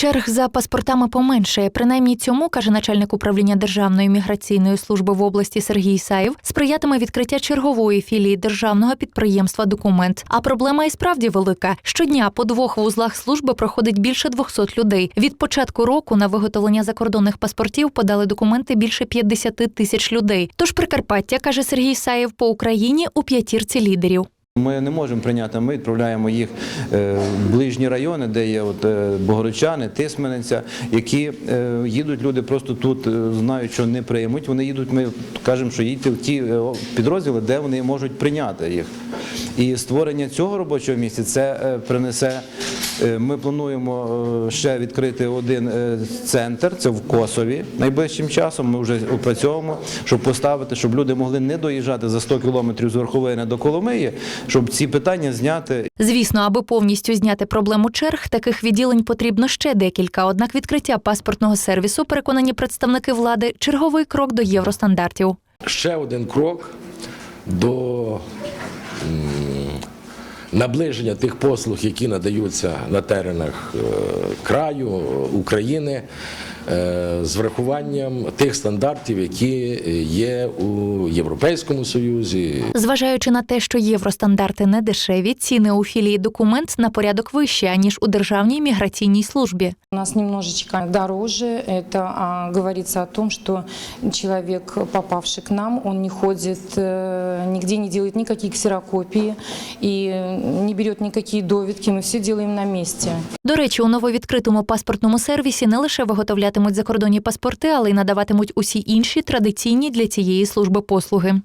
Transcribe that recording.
Черг за паспортами поменшає. Принаймні цьому, каже начальник управління Державної міграційної служби в області Сергій Саєв, сприятиме відкриття чергової філії державного підприємства Документ. А проблема і справді велика. Щодня по двох вузлах служби проходить більше 200 людей. Від початку року на виготовлення закордонних паспортів подали документи більше 50 тисяч людей. Тож Прикарпаття, каже Сергій Саєв, по Україні у п'ятірці лідерів. Ми не можемо прийняти. Ми відправляємо їх е, в ближні райони, де є от е, Богородчани, Тисмениця, які е, їдуть люди просто тут, знають, що не приймуть. Вони їдуть. Ми кажемо, що їдьте в ті підрозділи, де вони можуть прийняти їх. І створення цього робочого місця це е, принесе. е, Ми плануємо е, ще відкрити один центр, це в Косові найближчим часом. Ми вже опрацьовуємо, щоб поставити, щоб люди могли не доїжджати за 100 кілометрів з Верховини до Коломиї, щоб ці питання зняти Звісно, аби повністю зняти проблему черг, таких відділень потрібно ще декілька. Однак відкриття паспортного сервісу, переконані представники влади, черговий крок до євростандартів. ще один крок до наближення тих послуг, які надаються на теренах е, краю України, е, з врахуванням тих стандартів, які є у Європейському Союзі, Зважаючи на те, що євростандарти не дешеві, ціни у філії документ на порядок вищі аніж у державній міграційній службі. У нас немножечко дороже. Это а, говорится о том, что человек, попавший к нам, он не ходит, э, нигде не делает никакие ксерокопии и не берет никакие довідки. Мы все делаем на месте. До речі, у нововідкритому паспортному сервісі не лише виготовлятимуть закордонні паспорти, але й надаватимуть усі інші традиційні для цієї служби послуги.